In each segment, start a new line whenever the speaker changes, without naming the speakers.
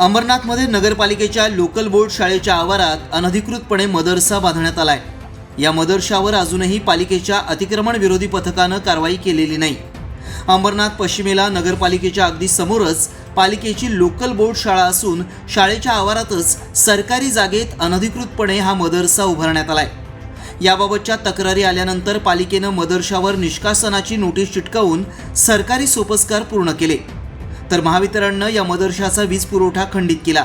अंबरनाथमध्ये नगरपालिकेच्या local board शाळेच्या आवारात अनधिकृतपणे मदरसा बांधण्यात आलाय. या मदरशावर अजूनही पालिकेच्या अतिक्रमण विरोधी पथकानं कारवाई केलेली नाही. अंबरनाथ पश्चिमेला नगरपालिकेच्या अगदी समोरच पालिकेची लोकल बोर्ड शाळा असून शाळेच्या आवारातच सरकारी जागेत अनधिकृतपणे हा मदरसा उभारण्यात आलाय. याबाबतच्या तक्रारी आल्यानंतर पालिकेनं मदरशावर निष्कासनाची नोटीस चिटकावून सरकारी सोपस्कार पूर्ण केले. तर महावितरणनं या मदरशाचा वीज पुरवठा खंडित केला.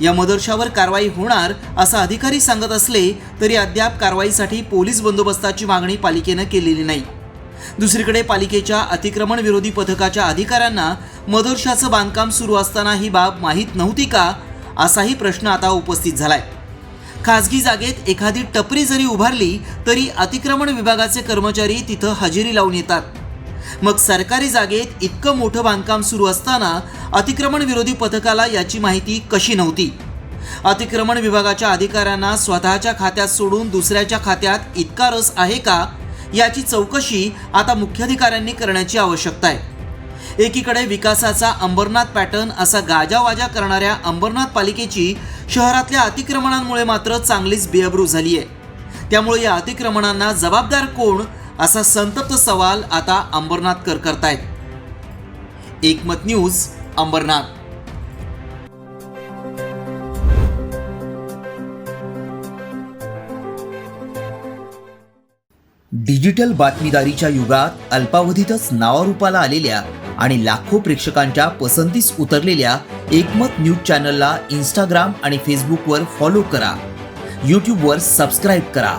या मदरशावर कारवाई होणार असं अधिकारी सांगत असले तरी अद्याप कारवाईसाठी पोलीस बंदोबस्ताची मागणी पालिकेनं केलेली नाही. दुसरीकडे पालिकेच्या अतिक्रमण विरोधी पथकाच्या अधिकाऱ्यांना मदरशाचं बांधकाम सुरू असताना ही बाब माहीत नव्हती का असाही प्रश्न आता उपस्थित झालाय. खासगी जागेत एखादी टपरी जरी उभारली तरी अतिक्रमण विभागाचे कर्मचारी तिथं हजेरी लावून येतात. मग सरकारी जागेत इतकं मोठं बांधकाम सुरू असताना अतिक्रमण विरोधी पथकाला याची माहिती कशी नव्हती? अतिक्रमण विभागाच्या अधिकाऱ्यांना स्वतःच्या खात्यात सोडून दुसऱ्याच्या खात्यात इतका रस आहे का? याची चौकशी आता मुख्याधिकाऱ्यांनी करण्याची आवश्यकता आहे. एकीकडे विकासाचा अंबरनाथ पॅटर्न असा गाजावाजा करणाऱ्या अंबरनाथ पालिकेची शहरातल्या अतिक्रमणांमुळे मात्र चांगलीच बेअब्रू झाली आहे त्यामुळे या अतिक्रमणांना जबाबदार कोण असा संतप्त सवाल आता अंबरनाथकर करतायत एकमत न्यूज अंबरनाथ. डिजिटल बातमीदारीच्या युगात अल्पावधीतच नावारूपाला आलेल्या आणि लाखो प्रेक्षकांच्या पसंतीस उतरलेल्या एकमत न्यूज चॅनलला इंस्टाग्राम आणि फेसबुकवर फॉलो करा. यूट्यूबवर सबस्क्राईब करा.